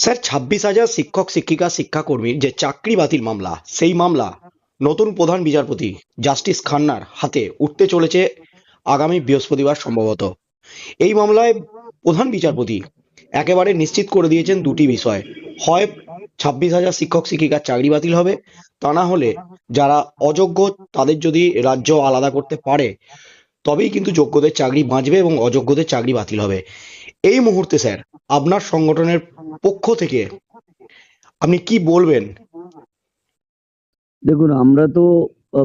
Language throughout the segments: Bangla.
স্যার, ছাব্বিশ হাজার শিক্ষক, শিক্ষিকা, শিক্ষাকর্মীর যে চাকরি বাতিল মামলা, সেই মামলা নতুন প্রধান বিচারপতি জাস্টিস খান্নার হাতে উঠতে চলেছে আগামী বৃহস্পতিবার সম্ভবত। এই মামলায় প্রধান বিচারপতি একেবারে নিশ্চিত করে দিয়েছেন দুটি বিষয়। হয় ছাব্বিশ হাজার শিক্ষক, শিক্ষিকার চাকরি বাতিল হবে, তা না হলে যারা অযোগ্য তাদের যদি রাজ্য আলাদা করতে পারে, তবেই কিন্তু যোগ্যদের চাকরি বাঁচবে এবং অযোগ্যদের চাকরি বাতিল হবে। এই মুহূর্তে স্যার, আপনার সংগঠনের পক্ষ থেকে। আপনি কি বলবেন? দেখুন আমরা তো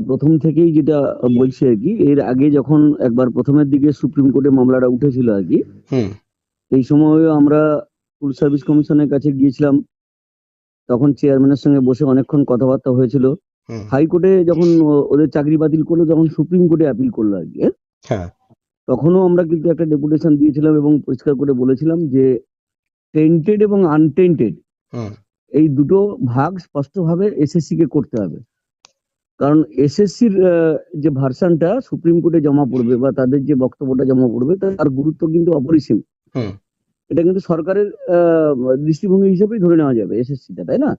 প্রথম থেকেই যেটা বলছি আর কি এর আগে যখন একবার প্রথমের দিকে সুপ্রিম কোর্টে মামলাটা উঠেছিল আর কি এই সময় আমরা ফুল সার্ভিস কমিশনের কাছে গিয়েছিলাম। তখন চেয়ারম্যানের সঙ্গে বসে অনেকক্ষণ কথাবার্তা হয়েছিল। হাইকোর্টে যখন ওদের চাকরি বাতিল করল তখন সুপ্রিম কোর্টে অ্যাপিল করল আর কি হ্যাঁ? হ্যাঁ। তখনও আমরা কিন্তু একটা ডেপুটেশন দিয়েছিলাম এবং পরিষ্কার করে বলেছিলাম যে টেন্টেড এবং আনটেন্টেড এই দুটো ভাগ স্পষ্টভাবে এসএসসি কে করতে হবে। কারণ এসএসসির যে ভার্সানটা সুপ্রিম কোর্টে জমা পড়বে বা তাদের যে বক্তব্যটা জমা পড়বে তার গুরুত্ব কিন্তু অপরিসীম। এটা কিন্তু সরকারের দৃষ্টিভঙ্গি হিসেবেই ধরে নেওয়া যাবে এসএসসিটা তাই না?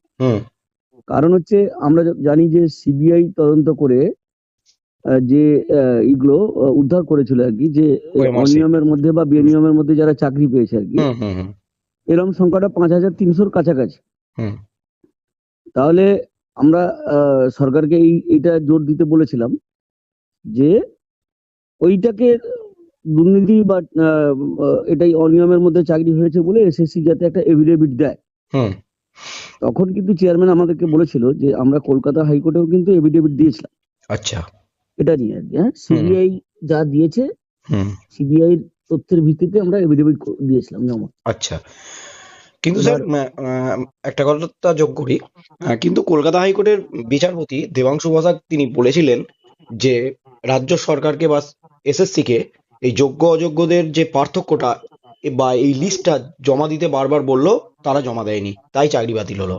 কারণ হচ্ছে আমরা জানি যে সিবিআই তদন্ত করে যে ইগুলো উদ্ধার করেছিল আর কি যে অনিয়মের মধ্যে বা বেনিয়মের মধ্যে যারা চাকরি পেয়েছে আর কি এরকম সংখ্যাটা পাঁচ হাজার তিনশোর কাছাকাছি। তাহলে আমরা সরকারকে এই এটা জোর দিতে বলেছিলাম যে ওইটাকে দুর্নীতি বা এটাই অনিয়মের মধ্যে চাকরি হয়েছে বলে এসএসসি যাতে একটা এভিডেভিট দেয়। তখন কিন্তু চেয়ারম্যান আমাদেরকে বলেছিল যে আমরা কলকাতা হাইকোর্টেও কিন্তু এভিডেভিট দিয়েছিলাম। আচ্ছা। এটা নিয়ে আর কি হ্যাঁ? সিবিআই যা দিয়েছে সিবিআই তথ্যের ভিত্তিতে আমরা এভিডেভিট দিয়েছিলাম জমা। আচ্ছা। কিন্তু স্যার একটা কথা যোগ করি। কিন্তু কলকাতা হাইকোর্টের বিচারপতি দেবাংশু বসাক তিনি বলেছিলেন যে রাজ্য সরকারকে বা এসএসসি কে এই যোগ্য অযোগ্যদের যে পার্থক্যটা বা এই লিস্টটা জমা দিতে বারবার বলল তারা জমা দেয়নি। তাই চাকরি বাতিল হলো।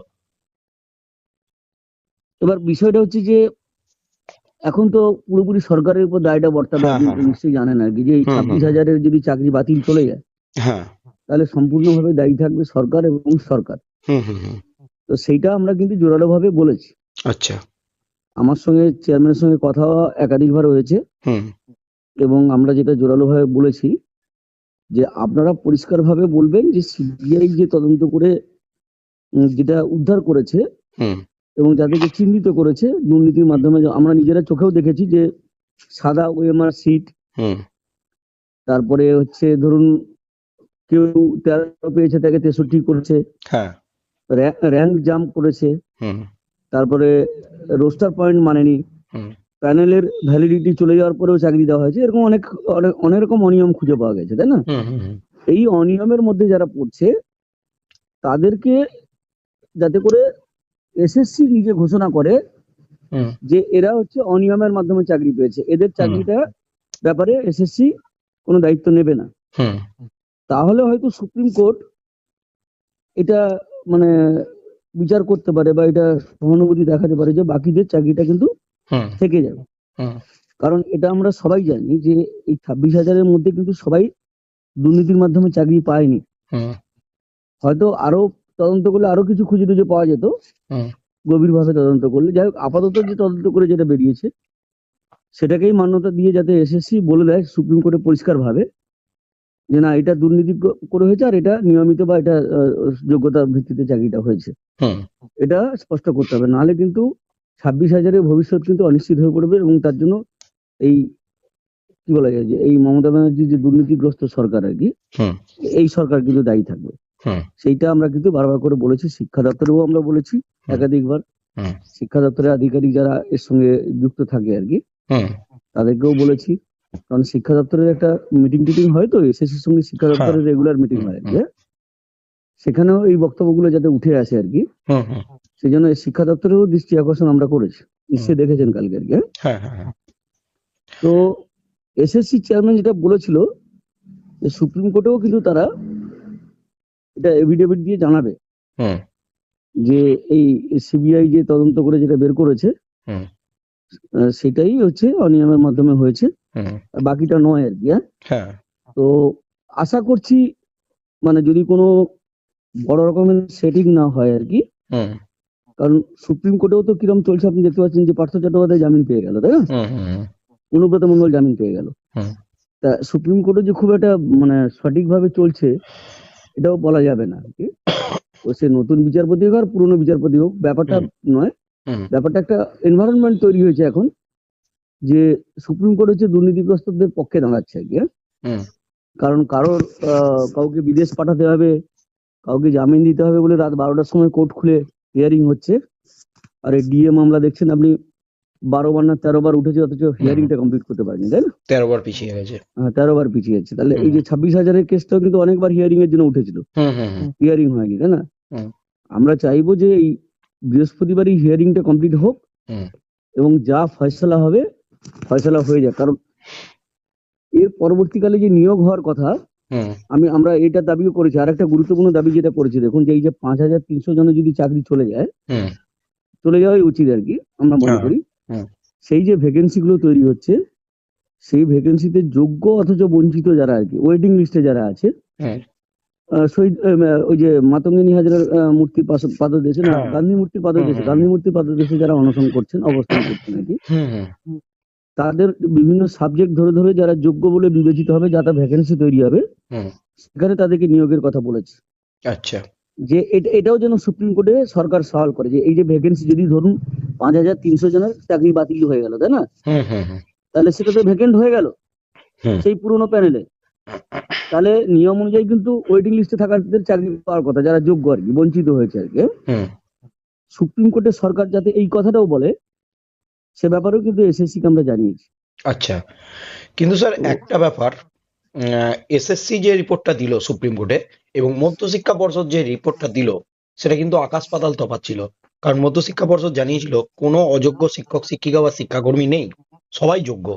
এবার বিষয়টা হচ্ছে যে এখন তো পুরোপুরি সরকারের উপর দায়টা বর্তাবে হ্যাঁ, হ্যাঁ, হ্যাঁ। নিশ্চয়ই জানেন আর কি যে হুম, ছাব্বিশ। হাজারের যদি চাকরি বাতিল চলে যায় হ্যাঁ। তাহলে সম্পূর্ণভাবে দায়ী থাকবে সরকার এবং সরকার। তো সেইটা আমরা কিন্তু জোরালো ভাবে বলেছি। আচ্ছা। আমার সঙ্গে চেয়ারম্যানের সঙ্গে কথা একাধিকবার হয়েছে। হুম। এবং আমরা যেটা জোরালো ভাবে বলেছি যে আপনারা পরিষ্কার ভাবে বলবেন যে সিবিআই যে তদন্ত করে যেটা উদ্ধার করেছে হুম। এবং যাদেরকে চিহ্নিত করেছে দুর্নীতির মাধ্যমে আমরা নিজেরা চোখেও দেখেছি যে সাদা ওএমআর সিট হুম। তারপরে হচ্ছে ধরুন কেউ তেরো পেয়েছে তাকে তেষট্টি করেছে হ্যাঁ। র্যাঙ্ক জাম্প করেছে তারপরে রোস্টার পয়েন্ট মানেনি প্যানেলের ভ্যালিডিটি চলে যাওয়ার পরেও চাকরি দেওয়া হয়েছে এরকম অনেক অনেক অনেক রকম অনিয়ম খুঁজে পাওয়া গেছে তাই না? এই অনিয়মের মধ্যে যারা পড়ছে তাদেরকে যাতে করে এসএসসি নিজে ঘোষণা করে যে এরা হচ্ছে অনিয়মের মাধ্যমে চাকরি পেয়েছে। এদের চাকরিটা ব্যাপারে এসএসসি কোনো দায়িত্ব নেবে না। তাহলে হয়তো সুপ্রিম কোর্ট এটা মানে বিচার করতে পারে বা এটা সহানুভূতি দেখাতে পারে যে বাকিদের চাকরিটা কিন্তু থেকে যাবে। কারণ এটা আমরা সবাই জানি যে এই ছাব্বিশ হাজারের মধ্যে কিন্তু সবাই দুর্নীতির মাধ্যমে চাকরি পায়নি। হয়তো আরও তদন্ত করলে আরও কিছু খুঁজে টুজে পাওয়া যেত। হুম। গভীরভাবে তদন্ত করলে। যাই হোক আপাতত যে তদন্ত করে যেটা বেরিয়েছে সেটাকেই মান্যতা দিয়ে যাতে এসএসসি বলে দেয় সুপ্রিম কোর্টে পরিষ্কার ভাবে যে না এটা দুর্নীতি করে হয়েছে আর এটা নিয়মিত বা এটা যোগ্যতার ভিত্তিতে চাকরিটা হয়েছে। এটা স্পষ্ট করতে হবে। নাহলে কিন্তু ছাব্বিশ হাজারের ভবিষ্যৎ কিন্তু অনিশ্চিত হয়ে পড়বে এবং তার জন্য এই কি বলা যায় যে এই মমতা ব্যানার্জির যে দুর্নীতিগ্রস্ত সরকার আর কি এই সরকার কিন্তু দায়ী থাকবে। সেইটা আমরা কিন্তু বারবার করে বলেছি শিক্ষা দপ্তরেও আমরা বলেছি একাধিকবার। শিক্ষা দপ্তরের আধিকারিক যারা এর সঙ্গে যুক্ত থাকে আর কি তাদেরকেও বলেছি। কারণ শিক্ষা দপ্তরের একটা মিটিং টিটিং হয় তো এসএসসির সঙ্গে শিক্ষা দপ্তরের রেগুলার মিটিং হয় আর কি হ্যাঁ? সেখানেও এই বক্তব্যগুলো যাতে উঠে আসে আর কি সেই জন্য শিক্ষা দপ্তরেরও দৃষ্টি আকর্ষণ আমরা করেছি নিশ্চয়ই দেখেছেন কালকে আর কি হ্যাঁ? হ্যাঁ হ্যাঁ হ্যাঁ। তো এসএসসি চেয়ারম্যান যেটা বলেছিল যে সুপ্রিম কোর্টেও কিন্তু তারা এটা এভিডেভিট দিয়ে জানাবে। যে এই সিবিআই যে তদন্ত করে যেটা বের করেছে সেটাই হচ্ছে অনিয়মের মাধ্যমে হয়েছে। বাকিটা নয় আর কি হ্যাঁ? হ্যাঁ। তো আশা করছি মানে যদি কোনো বড় রকমের সেটিং না হয় আর কি কারণ সুপ্রিম কোর্টেও তো কিরম চলছে আপনি দেখতে পাচ্ছেন যে পার্থ চট্টোপাধ্যায় জামিন পেয়ে গেল তাই না? অনুব্রত মন্ডল জামিন পেয়ে গেল। তা সুপ্রিম কোর্টে যে খুব একটা মানে সঠিকভাবে চলছে এটাও বলা যাবে না আর কি। ও সে নতুন বিচারপতি হোক আর পুরনো বিচারপতি হোক ব্যাপারটা নয়। ব্যাপারটা একটা এনভায়রনমেন্ট তৈরি হয়েছে এখন যে সুপ্রিম কোর্ট হচ্ছে দুর্নীতিগ্রস্তদের পক্ষে দাঁড়াচ্ছে আর কি হ্যাঁ? কারণ কারোর আহ, কাউকে বিদেশ পাঠাতে হবে কাউকে জামিন দিতে হবে বলে রাত বারোটার সময় কোর্ট খুলে হিয়ারিং হচ্ছে। আর এই ডিএ মামলা দেখছেন আপনি বারো বার না তেরো বার উঠেছে অথচ হিয়ারিংটা কমপ্লিট করতে পারেনি তাই না? তেরো বার পিছিয়ে গেছে হ্যাঁ, তেরো বার পিছিয়ে যাচ্ছে তাহলে এই যে ছাব্বিশ হাজারের কেসটাও কিন্তু অনেকবার হিয়ারিং এর জন্য উঠেছিল। হিয়ারিং হয়নি তাই না? আমরা চাইব যে এই বৃহস্পতিবারই হিয়ারিংটা কমপ্লিট হোক এবং যা ফয়সলা হবে ফয়সলা হয়ে যাক। কারণ এর পরবর্তীকালে যে নিয়োগ হওয়ার কথা আমি আমরা এটা দাবিও করেছি। আর একটা গুরুত্বপূর্ণ দাবি যেটা করেছি দেখুন যে এই যে পাঁচ হাজার তিনশো জনের যদি চাকরি চলে যায় চলে যাওয়াই উচিত আর কি আমরা মনে হ্যাঁ, করি। হুম। সেই যে ভ্যাকেন্সি গুলো তৈরি হচ্ছে সেই ভ্যাকেন্সিতে যোগ্য অথচ বঞ্চিত যারা আর কি ওয়েটিং লিস্টে যারা আছে আহ, শহীদ ওই যে মাতঙ্গিনী হাজরার পাশ- পাদদেশে না হ্যাঁ। গান্ধী মূর্তির পাদদেশে। গান্ধী মূর্তির পাদদেশে যারা অনশন করছেন অবস্থান করছেন আর কি তাদের বিভিন্ন সাবজেক্ট ধরে ধরে যারা যোগ্য বলে বিবেচিত হবে যাতে ভ্যাকেন্সি তৈরি হবে সেখানে তাদেরকে নিয়োগের কথা বলেছে আচ্ছা যে এটা- এটাও যেন সুপ্রিম কোর্টে সরকার সওয়াল করে যে এই যে ভ্যাকেন্সি যদি ধরুন পাঁচ হাজার তিনশো জনের চাকরি বাতিল হয়ে গেল তাই না? তাহলে সেটা তো ভ্যাকেন্ট হয়ে গেল সেই পুরোনো প্যানেলে। তাহলে নিয়ম অনুযায়ী কিন্তু ওয়েটিং লিস্টে থাকাদের চাকরি পাওয়ার কথা যারা যোগ্য আর কি বঞ্চিত হয়েছে আর কি সুপ্রিম কোর্টে সরকার যাতে এই কথাটাও বলে সে ব্যাপারেও কিন্তু এসএসসি কে আমরা জানিয়েছি। আচ্ছা। কিন্তু স্যার একটা ব্যাপার এসএসসি যে রিপোর্টটা দিল সুপ্রিম কোর্টে এবং মধ্যশিক্ষা পর্ষদ যে রিপোর্টটা দিল সেটা কিন্তু আকাশ পাতাল তফাৎ ছিল। কারণ মধ্যশিক্ষা পর্ষদ জানিয়েছিল কোনো অযোগ্য শিক্ষক শিক্ষিকা বা শিক্ষাকর্মী নেই সবাই যোগ্য।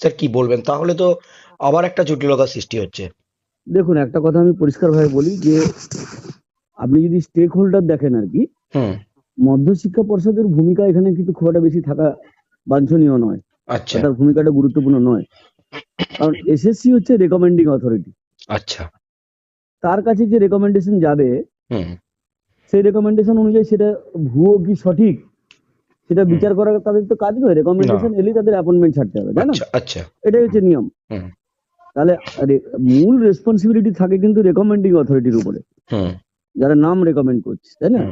স্যার কি বলবেন? তাহলে তো আবার একটা জটিলতার সৃষ্টি হচ্ছে। দেখুন একটা কথা আমি পরিষ্কারভাবে বলি যে আপনি যদি স্টেক হোল্ডার দেখেন আর কি মধ্যশিক্ষা পর্ষদের ভূমিকা এখানে কিন্তু খুব একটা বেশি থাকা বাঞ্ছনীয় নয়। আচ্ছা। তার ভূমিকাটা গুরুত্বপূর্ণ নয়। কারণ এসএসসি হচ্ছে রেকমেন্ডিং অথরিটি আচ্ছা। তার কাছে যে রেকমেন্ডেশন যাবে সেই রেকমেন্ডেশন অনুযায়ী সেটা ভুয়ো কি সঠিক সেটা বিচার করা তাদের তো কাজ নয়। রেকমেন্ডেশন এলেই তাদের অ্যাপয়েন্টমেন্ট ছাড়তে হবে তাই না? আচ্ছা আচ্ছা। এটাই হচ্ছে নিয়ম। তাহলে মূল রেসপন্সিবিলিটি থাকে কিন্তু রেকমেন্ডিং অথরিটির উপরে। যারা নাম রেকমেন্ড করছে তাই না?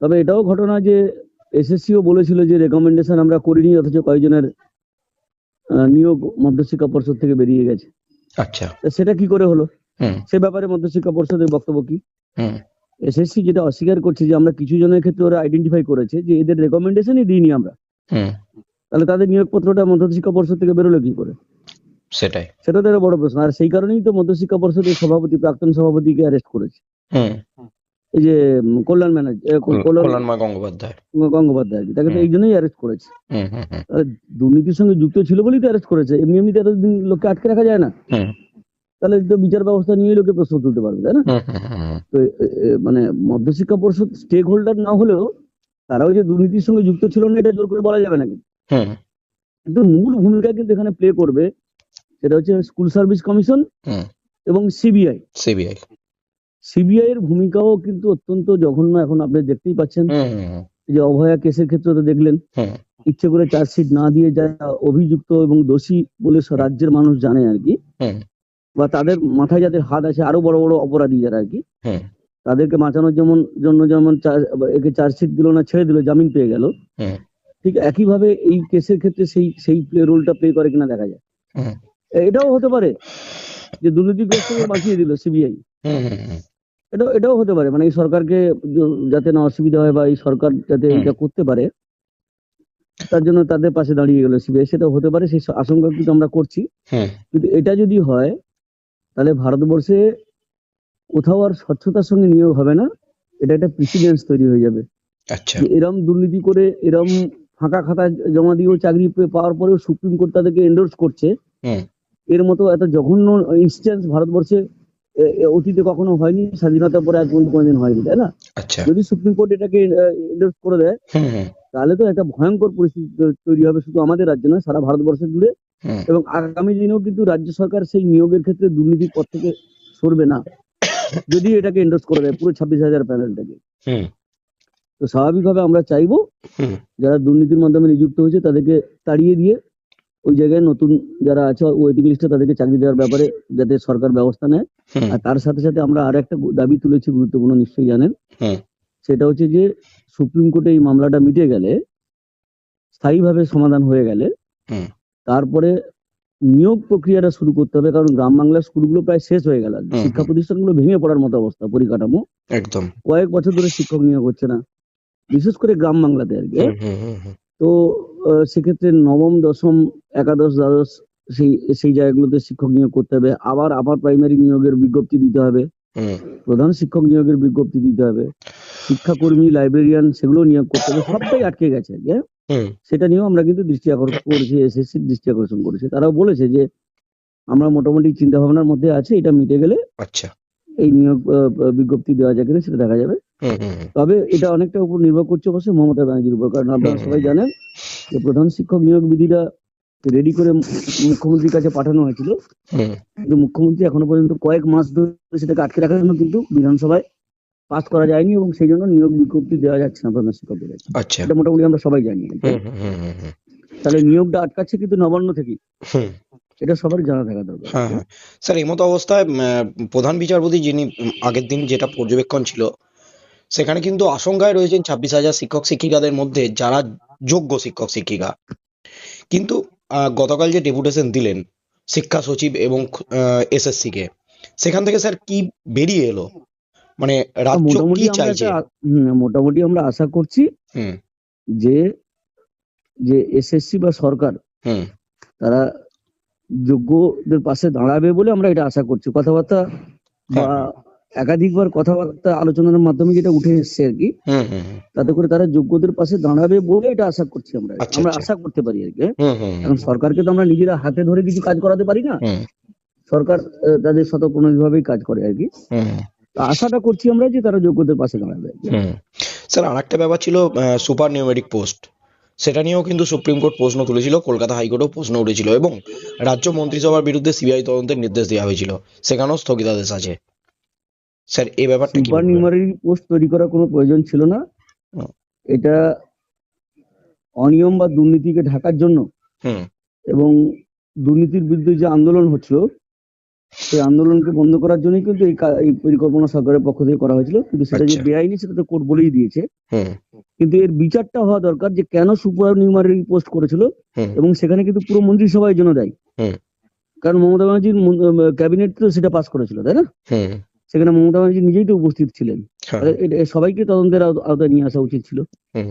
তবে এটাও ঘটনা যে এসএসসিও বলেছিল যে রেকমেন্ডেশন আমরা করিনি অথচ কয়েকজনের নিয়োগ মধ্যশিক্ষা পর্ষদ থেকে বেরিয়ে গেছে। আচ্ছা। তা সেটা কি করে হলো? সে ব্যাপারে মধ্যশিক্ষা পর্ষদের বক্তব্য কি? এসএসসি যেটা অস্বীকার করছে যে আমরা কিছু জনের ক্ষেত্রে ওরা আইডেন্টিফাই করেছে যে এদের রেকমেন্ডেশনই দিইনি আমরা। তাহলে তাদের নিয়োগপত্রটা মধ্যশিক্ষা পর্ষদ থেকে বেরোলো কি করে? সেটাই। সেটা তো একটা বড় প্রশ্ন। আর সেই কারণেই তো মধ্যশিক্ষা পর্ষদের সভাপতি প্রাক্তন সভাপতিকে অ্যারেস্ট করেছে। এই যে কল্যাণ ব্যানার্জি গঙ্গোপাধ্যায়। গঙ্গোপাধ্যায় তাকে তো এই জন্যই অ্যারেস্ট করেছে। দুর্নীতির সঙ্গে যুক্ত ছিল বলেই তো অ্যারেস্ট করেছে এমনি এমনি এতদিন লোককে আটকে রাখা যায় না। তাহলে তো বিচার ব্যবস্থা নিয়ে লোকে প্রশ্ন তুলতে পারবে তাই না? তো মানে মধ্যশিক্ষা পর্ষদ স্টেক হোল্ডার না হলেও তারাও যে দুর্নীতির সঙ্গে যুক্ত ছিল না এটা জোর করে বলা যাবে না কিন্তু। মূল ভূমিকা কিন্তু এখানে প্লে করবে সেটা হচ্ছে স্কুল সার্ভিস কমিশন এবং সিবিআই সিবিআই সিবিআই এর ভূমিকাও কিন্তু অত্যন্ত জঘন্য এখন আপনি দেখতেই পাচ্ছেন। যে অভয়া কেসের ক্ষেত্রে তো দেখলেন। ইচ্ছে করে চার্জশিট না দিয়ে যারা অভিযুক্ত এবং দোষী বলে রাজ্যের মানুষ জানে আর কি। বা তাদের মাথায় যাদের হাত আছে আরও বড় বড় অপরাধী যারা আর কি। তাদেরকে বাঁচানোর যেমন জন্য যেমন একে চার্জশিট দিল না ছেড়ে দিল জামিন পেয়ে গেল। ঠিক একইভাবে এই কেসের ক্ষেত্রে সেই সেই প্লে রোলটা প্লে করে কিনা দেখা যায়। এটাও হতে পারে যে দুর্নীতিগ্রস্তকে বাঁচিয়ে দিল সিবিআই হুম এটাও হতে পারে। মানে এই সরকারকে যাতে না অসুবিধা হয় বা এই সরকার যাতে এটা করতে পারে তার জন্য তাদের পাশে দাঁড়িয়ে গেল সিবিআই। সেটাও হতে পারে সেই আশঙ্কা কিন্তু আমরা করছি। কিন্তু এটা যদি হয় তাহলে ভারতবর্ষে কোথাও আর স্বচ্ছতার সঙ্গে নিয়োগ হবে না এটা একটা প্রেসিডেন্স তৈরি হয়ে যাবে। আচ্ছা। এরম দুর্নীতি করে এরম ফাঁকা খাতা জমা দিয়েও চাকরি পাওয়ার পরেও সুপ্রিম কোর্ট তাদেরকে এন্ডোর্স করছে এর মতো এত জঘন্য ইনস্ট্যান্স ভারতবর্ষে অতীতে কখনো হয়নি? স্বাধীনতার পরে আজ পর্যন্ত কোনোদিন হয়নি তাই না? আচ্ছা। যদি সুপ্রিম কোর্ট এটাকে এন্ডোর্স করে দেয় তাহলে তো একটা ভয়ঙ্কর পরিস্থিতি তৈরি হবে শুধু আমাদের রাজ্যে নয় সারা ভারতবর্ষ জুড়ে। এবং আগামী দিনেও কিন্তু রাজ্য সরকার সেই নিয়োগের ক্ষেত্রে দুর্নীতির পথ থেকে সরবে না। যদি এটাকে এন্ডোর্স করে দেয় পুরো ছাব্বিশ হাজার প্যানেলটাকে। তো স্বাভাবিকভাবে আমরা চাইব যারা দুর্নীতির মাধ্যমে নিযুক্ত হয়েছে তাদেরকে তাড়িয়ে দিয়ে ওই জায়গায় নতুন যারা আছে ওয়েটিং লিস্টে তাদেরকে চাকরি দেওয়ার ব্যাপারে যাতে সরকার ব্যবস্থা নেয়। আর তার সাথে সাথে আমরা আর একটা দাবি তুলেছি গুরুত্বপূর্ণ নিশ্চয়ই জানেন। সেটা হচ্ছে যে সুপ্রিম কোর্টে এই মামলাটা মিটে গেলে স্থায়ীভাবে সমাধান হয়ে গেলে তারপরে নিয়োগ প্রক্রিয়াটা শুরু করতে হবে কারণ গ্রাম বাংলার স্কুলগুলো প্রায় শেষ হয়ে গেল। শিক্ষা প্রতিষ্ঠানগুলো ভেঙে পড়ার মতো অবস্থা পরিকাঠামো। একদম। কয়েক বছর ধরে শিক্ষক নিয়োগ হচ্ছে না। বিশেষ করে গ্রাম বাংলাতে আর কি। তো সেক্ষেত্রে নবম দশম একাদশ দ্বাদশ সেই সেই জায়গাগুলোতে শিক্ষক নিয়োগ করতে হবে। আবার আপার প্রাইমারি নিয়োগের বিজ্ঞপ্তি দিতে হবে। প্রধান শিক্ষক নিয়োগের বিজ্ঞপ্তি দিতে হবে। শিক্ষাকর্মী লাইব্রেরিয়ান সেগুলো নিয়োগ করতে হবে। সবটাই আটকে গেছে হ্যাঁ? সেটা নিয়েও আমরা কিন্তু দৃষ্টি আকর্ষণ করেছি এসএসসির দৃষ্টি আকর্ষণ করেছি। তারাও বলেছে যে আমরা মোটামুটি চিন্তা ভাবনার মধ্যে আছে এটা মিটে গেলে আচ্ছা। এই নিয়োগ বিজ্ঞপ্তি দেওয়া যায় কিনা সেটা দেখা যাবে। তবে এটা অনেকটা উপর নির্ভর করছে অবশ্যই মমতা ব্যানার্জির উপর কারণ আপনারা সবাই জানেন যে প্রধান শিক্ষক নিয়োগ বিধিটা রেডি করে মুখ্যমন্ত্রীর কাছে পাঠানো হয়েছিল। কিন্তু মুখ্যমন্ত্রী এখনও পর্যন্ত কয়েক মাস ধরে সেটাকে আটকে রাখার জন্য কিন্তু বিধানসভায় পাস করা যায়নি এবং সেই জন্য নিয়োগ বিজ্ঞপ্তি দেওয়া যাচ্ছে না প্রধান শিক্ষকদের কাছে। আচ্ছা। এটা মোটামুটি আমরা সবাই জানি। তাহলে নিয়োগটা আটকাচ্ছে কিন্তু নবান্ন থেকে এটা সবার জানা থাকা দরকার। হ্যাঁ হ্যাঁ। স্যার এই মতো অবস্থায় প্রধান বিচারপতি যিনি আগের দিন যেটা পর্যবেক্ষণ ছিল সেখানে কিন্তু আশঙ্কায় রয়েছেন ছাব্বিশ হাজার শিক্ষক শিক্ষিকাদের মধ্যে যারা যোগ্য শিক্ষক শিক্ষিকা। কিন্তু গতকাল যে ডেপুটেশন দিলেন শিক্ষা সচিব এবং এসএসসি কে সেখান থেকে স্যার কি বেরিয়ে এলো? মানে রাজ্য মোটামুটি কি আমরা চাইছে? মোটামুটি আমরা আশা করছি যে যে এসএসসি বা সরকার তারা যোগ্যদের পাশে দাঁড়াবে বলে আমরা এটা আশা করছি। কথাবার্তা বা হ্যাঁ, একাধিকবার কথাবার্তা আলোচনার মাধ্যমে যেটা উঠে এসছে আর কি তাতে করে তারা যোগ্যদের পাশে দাঁড়াবে বলে এটা আশা করছি আমরা। আচ্ছা, আমরা আচ্ছা। আশা করতে পারি আর কি। এখন সরকারকে তো আমরা নিজেরা হাতে ধরে কিছু কাজ করাতে পারি না। সরকার তাদের শতপ্রণোদিতভাবেই কাজ করে আর কি। আশাটা করছি আমরা যে তারা যোগ্যদের পাশে দাঁড়াবে আর স্যার আরেকটা ব্যাপার ছিল সুপার নিউমেরিক পোস্ট। সেটা নিয়েও কিন্তু সুপ্রিম কোর্ট প্রশ্ন তুলেছিল কলকাতা হাইকোর্টেও প্রশ্ন উঠেছিল এবং রাজ্য মন্ত্রিসভার বিরুদ্ধে সিবিআই তদন্তের নির্দেশ দেওয়া হয়েছিল। সেখানেও স্থগিতাদেশ আছে। স্যার এই ব্যাপারটা কি সুপার? নিউমারি পোস্ট তৈরি করার কোনো প্রয়োজন ছিল না। এটা অনিয়ম বা দুর্নীতিকে ঢাকার জন্য হুম। এবং দুর্নীতির বিরুদ্ধে যে আন্দোলন হচ্ছিল সেই আন্দোলনকে বন্ধ করার জন্যই কিন্তু এই পরিকল্পনা সরকারের পক্ষ থেকে করা হয়েছিল। কিন্তু সেটা যে আচ্ছা। বেআইনি সেটা তো কোর্ট বলেই দিয়েছে। কিন্তু এর বিচারটা হওয়া দরকার যে কেন সুপার নিউমারি পোস্ট করেছিল এবং সেখানে কিন্তু পুরো মন্ত্রিসভার জন্য দায়ী। কারণ মমতা ব্যানার্জির ক্যাবিনেট তো সেটা পাস করেছিল তাই না? সেখানে মমতা ব্যানার্জি নিজেই তো উপস্থিত ছিলেন। হ্যাঁ। এটা- সবাইকে তদন্তের আওতা- আওতায় নিয়ে আসা উচিত ছিল।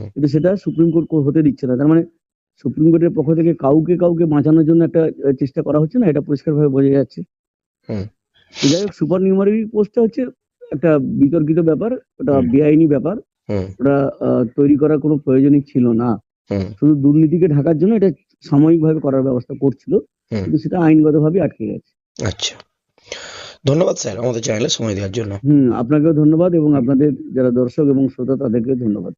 কিন্তু সেটা সুপ্রিম কোর্ট হতে দিচ্ছে না। তার মানে সুপ্রিম কোর্টের পক্ষ থেকে কাউকে কাউকে বাঁচানোর জন্য একটা চেষ্টা করা হচ্ছে না এটা পরিষ্কারভাবে বোঝা যাচ্ছে। যাই হোক সুপার নিউমারি পোস্টটা হচ্ছে একটা বিতর্কিত ব্যাপার ওটা বেআইনি ব্যাপার। ওটা তৈরি করার কোনো প্রয়োজনই ছিল না। শুধু দুর্নীতিকে ঢাকার জন্য এটা সাময়িকভাবে করার ব্যবস্থা করছিল। কিন্তু সেটা আইনগতভাবে আটকে গেছে। আচ্ছা। ধন্যবাদ স্যার, আমাদের চ্যানেলে সময় দেওয়ার জন্য। হুম, আপনাকেও ধন্যবাদ এবং আপনাদের যারা দর্শক এবং শ্রোতা, তাদেরকেও ধন্যবাদ।